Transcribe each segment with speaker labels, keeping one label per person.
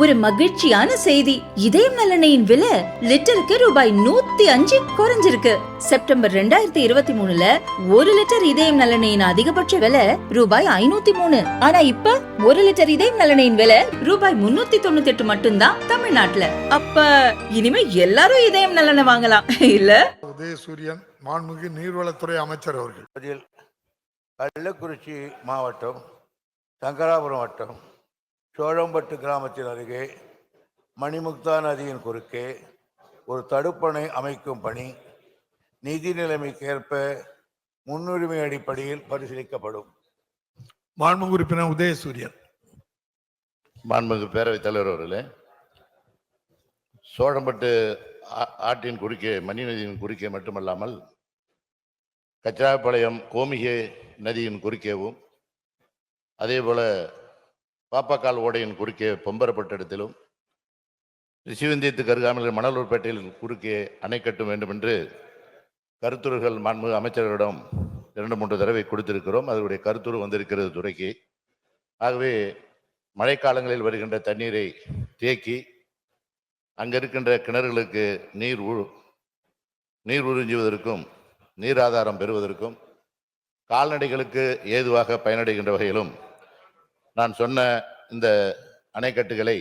Speaker 1: ஒரு மகிழ்ச்சியான செய்தி. இதயம் நலனையின் விலை லிட்டருக்கு ரூபாய் நூத்தி அஞ்சு குறைஞ்சிருக்கு. செப்டம்பர் ரெண்டாயிரத்தி இருபத்தி மூணுல ஒரு லிட்டர் இதயம் நலனையின் அதிகபட்ச விலை ரூபாய் ஐநூத்தி மூணு. ஆனா இப்ப ஒரு லிட்டர் இதயம் நலனையின் விலை ரூபாய் முன்னூத்தி தொண்ணூத்தி எட்டு மட்டும்தான் தமிழ்நாட்டுல. அப்ப இனிமே எல்லாரும் இதயம் நலனை வாங்கலாம். இல்ல?
Speaker 2: உதயசூரியன் மாண்புமிகு நீர்வளத்துறை அமைச்சர் அவர்கள்.
Speaker 3: கள்ளக்குறிச்சி மாவட்டம் சங்கராபுரம் வட்டம் சோழம்பட்டு கிராமத்தின் அருகே மணிமுக்தா நதியின் குறுக்கே ஒரு தடுப்பணை அமைக்கும் பணி நிதி நிலைமைக்கு ஏற்ப முன்னுரிமை அடிப்படையில் பரிசீலிக்கப்படும்.
Speaker 2: மாண்புமிகு உறுப்பினர் உதயசூரியன்.
Speaker 4: மாண்புமிகு பேரவைத் தலைவர் அவர்களே சோழம்பட்டு ஆ- ஆற்றின் குறுக்கே மணி நதியின் குறுக்கே மட்டுமல்லாமல் கச்சாப்பாளையம் கோமிகை நதியின் குறுக்கேவும் அதேபோல பாப்பாக்கால் ஓடையின் குறுக்கே பொம்பரப்பட்ட இடத்திலும் ரிஷிவந்தியத்துக்கு அருகாமையில் மணலூர்பேட்டையில் குறுக்கே அணை கட்ட வேண்டும் என்று கருத்துரைகள் மாண்புமிகு அமைச்சர்களிடம் இரண்டு மூன்று தடவை கொடுத்திருக்கிறோம். அதனுடைய கருத்துரு வந்திருக்கிறது துறைக்கு. ஆகவே மழைக்காலங்களில் வருகின்ற தண்ணீரை தேக்கி அங்கே இருக்கின்ற கிணறுகளுக்கு நீர் உ- நீர் உறிஞ்சுவதற்கும் நீர் ஆதாரம் பெறுவதற்கும் கால்நடைகளுக்கு ஏதுவாக பயனடைகின்ற வகையிலும் நான் சொன்ன இந்த அணைக்கட்டுகளை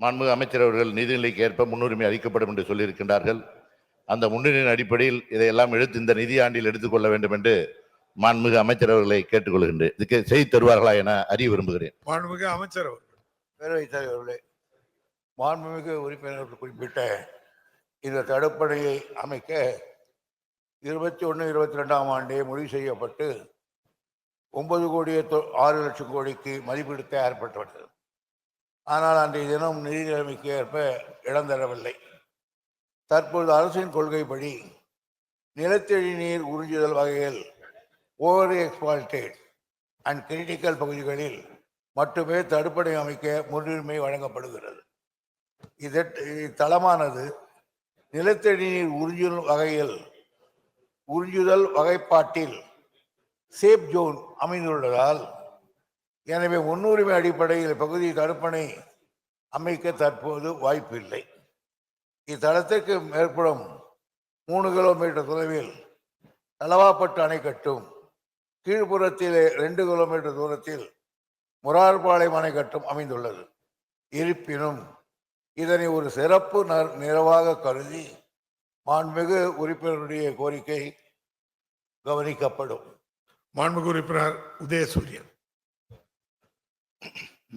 Speaker 4: மாண்புமிகு அமைச்சர் அவர்கள் நிதிநிலைக்கு ஏற்ப முன்னுரிமை அளிக்கப்படும் என்று சொல்லியிருக்கின்றார்கள். அந்த முன்னுரிமையின் அடிப்படையில் இதையெல்லாம் எடுத்து இந்த நிதி ஆண்டில் எடுத்துக்கொள்ள வேண்டும் என்று மாண்புமிகு அமைச்சர் அவர்களை கேட்டுக்கொள்கின்றேன். இதுக்கு செய்து தருவார்களா என அறிய விரும்புகிறேன்.
Speaker 2: மாண்புமிகு அமைச்சர் அவர்கள்.
Speaker 3: பேரவைத் தலைவர்களே மாண்புமிகு உறுப்பினர்கள் குறிப்பிட்ட இந்த தடுப்பணையை அமைக்க இருபத்தி ஒன்று இருபத்தி ரெண்டாம் ஆண்டே முடிவு செய்யப்பட்டு ஒன்பது கோடியே தொ- ஆறு லட்சம் கோடிக்கு மதிப்பீடு தயார்பட்டுவிட்டது ஆனால் அன்றைய தினம் நிதி நிலைமைக்கு ஏற்ப இடம் தரவில்லை. தற்பொழுது அரசின் கொள்கைப்படி நிலத்தடி நீர் உறிஞ்சுதல் வகையில் ஓவர் எக்ஸ்பால்டேட் அண்ட் கிரிட்டிக்கல் பகுதிகளில் மட்டுமே தடுப்பணை அமைக்க முன்னுரிமை வழங்கப்படுகிறது. இதற் இத்தளமானது நிலத்தடி நீர் உறிஞ்சுதல் வகையில் உறிஞ்சுதல் வகைப்பாட்டில் சேஃப் ஜோன் அமைந்துள்ளதால் எனவே முன்னுரிமை அடிப்படையில் பகுதி தடுப்பணை அமைக்க தற்போது வாய்ப்பில்லை. இத்தளத்திற்கு மேற்படும் மூணு கிலோமீட்டர் தொலைவில் தலவாப்பட்டு அணைக்கட்டும் கீழ்ப்புறத்திலே ரெண்டு கிலோமீட்டர் தூரத்தில் முரார்பாளையம் அணைக்கட்டும் அமைந்துள்ளது. இருப்பினும் இதனை ஒரு சிறப்பு ந- நிறவாக கருதி மாண்புமிகு உறுப்பினருடைய கோரிக்கை கவனிக்கப்படும்.
Speaker 2: மாண்புமிகு உறுப்பினர் உதயசூரியன்.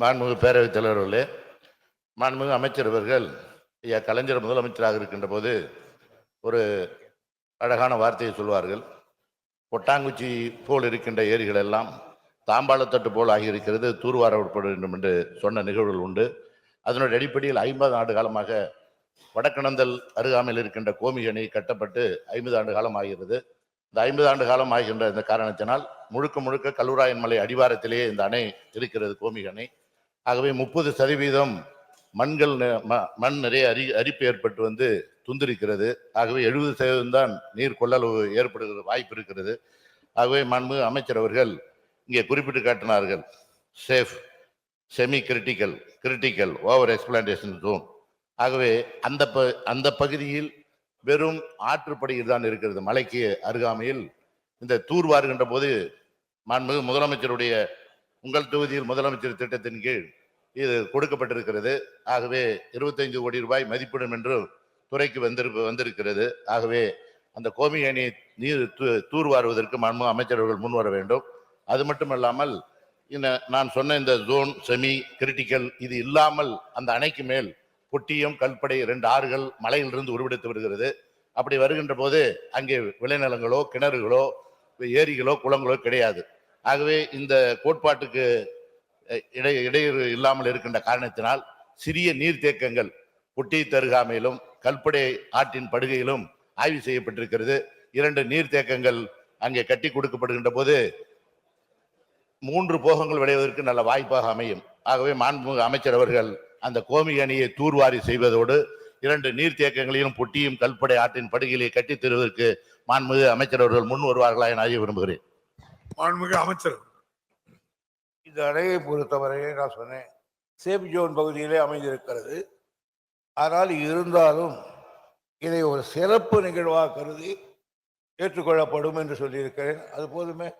Speaker 4: மாண்புமிகு பேரவைத் தலைவர் அவர்களே மாண்புமிகு அமைச்சர் அவர்கள் ஐயா கலைஞர் முதலமைச்சராக இருக்கின்ற போது ஒரு அழகான வார்த்தையை சொல்வார்கள். கொட்டாங்குச்சி போல் இருக்கின்ற ஏரிகள் எல்லாம் தாம்பாளத்தட்டு போல் ஆகியிருக்கிறது தூர்வாரப்பட வேண்டும் என்று சொன்ன நிகழ்வுகள் உண்டு. அதனுடைய அடிப்படையில் ஐம்பது ஆண்டு காலமாக வடக்கணந்தல் அருகாமையில் இருக்கின்ற கோமி கட்டப்பட்டு ஐம்பது ஆண்டு காலம் ஆகிறது. இந்த ஐம்பது ஆண்டு காலம் ஆகின்ற இந்த காரணத்தினால் முழுக்க முழுக்க கல்லூராயன் மலை அடிவாரத்திலேயே இந்த அணை இருக்கிறது கோமி அணை. ஆகவே முப்பது சதவீதம் மண்கள் ம- மண் நிறைய அரி அரிப்பு ஏற்பட்டு வந்து துந்திருக்கிறது. ஆகவே எழுபது சதவீதம் தான் நீர் கொள்ளளவு ஏற்படுகிற வாய்ப்பு இருக்கிறது. ஆகவே மாண்பு அமைச்சர் அவர்கள் இங்கே குறிப்பிட்டு காட்டினார்கள். Safe semi critical critical over exploitation zone ஆகவே அந்த ப அந்த பகுதியில் வெறும் ஆற்றுப்படுகை தான் இருக்கிறது. மலைக்கு அருகாமையில் இந்த தூர் வாருகின்ற போது மாண்புமிகு முதலமைச்சருடைய உங்கள் தொகுதியில் முதலமைச்சர் திட்டத்தின் கீழ் இது கொடுக்கப்பட்டிருக்கிறது. ஆகவே 25 கோடி ரூபாய் மதிப்பிடும் என்று துறைக்கு வந்திருப்ப வந்திருக்கிறது. ஆகவே அந்த கோமியணி நீர் தூ- தூர்வாருவதற்கு மாண்பு அமைச்சர்கள் முன்வர வேண்டும். அது மட்டுமல்லாமல் இந்த நான் சொன்ன இந்த ஜோன் செமி கிரிட்டிக்கல் இது இல்லாமல் அந்த அணைக்கு மேல் பொட்டியம் கல்படை இரண்டு ஆறுகள் மலையிலிருந்து உருவெடுத்து வருகிறது. அப்படி வருகின்ற போது அங்கே விளைநிலங்களோ கிணறுகளோ ஏரிகளோ குளங்களோ கிடையாது. ஆகவே இந்த கோட்பாட்டுக்கு இடை இடையூறு இல்லாமல் இருக்கின்ற காரணத்தினால் சிறிய நீர்த்தேக்கங்கள் பொட்டி தருகாமையிலும் கல்படை ஆற்றின் படுகையிலும் ஆய்வு செய்யப்பட்டிருக்கிறது. இரண்டு நீர்த்தேக்கங்கள் அங்கே கட்டி கொடுக்கப்படுகின்ற போது மூன்று போகங்கள் விளைவதற்கு நல்ல வாய்ப்பாக அமையும். ஆகவே மாண்புமிகு அமைச்சர் அவர்கள் அந்த கோமி அணியை தூர்வாரி செய்வதோடு இரண்டு நீர்த்தேக்கங்களையும் பொட்டியும் கல்படை ஆற்றின் படுகையிலே கட்டித் தருவதற்கு மாண்புமிகு அமைச்சர் அவர்கள் முன் வருவார்களா என அறிய விரும்புகிறேன்.
Speaker 2: மாண்புமிகு அமைச்சர்.
Speaker 3: இந்த அணையை பொறுத்தவரையே நான் சொன்னேன் சேஃப் ஜோன் பகுதியிலே அமைந்திருக்கிறது. ஆனால் இருந்தாலும் இதை ஒரு சிறப்பு நிகழ்வாக கருதி ஏற்றுக்கொள்ளப்படும் என்று சொல்லியிருக்கிறேன். அது போதுமே.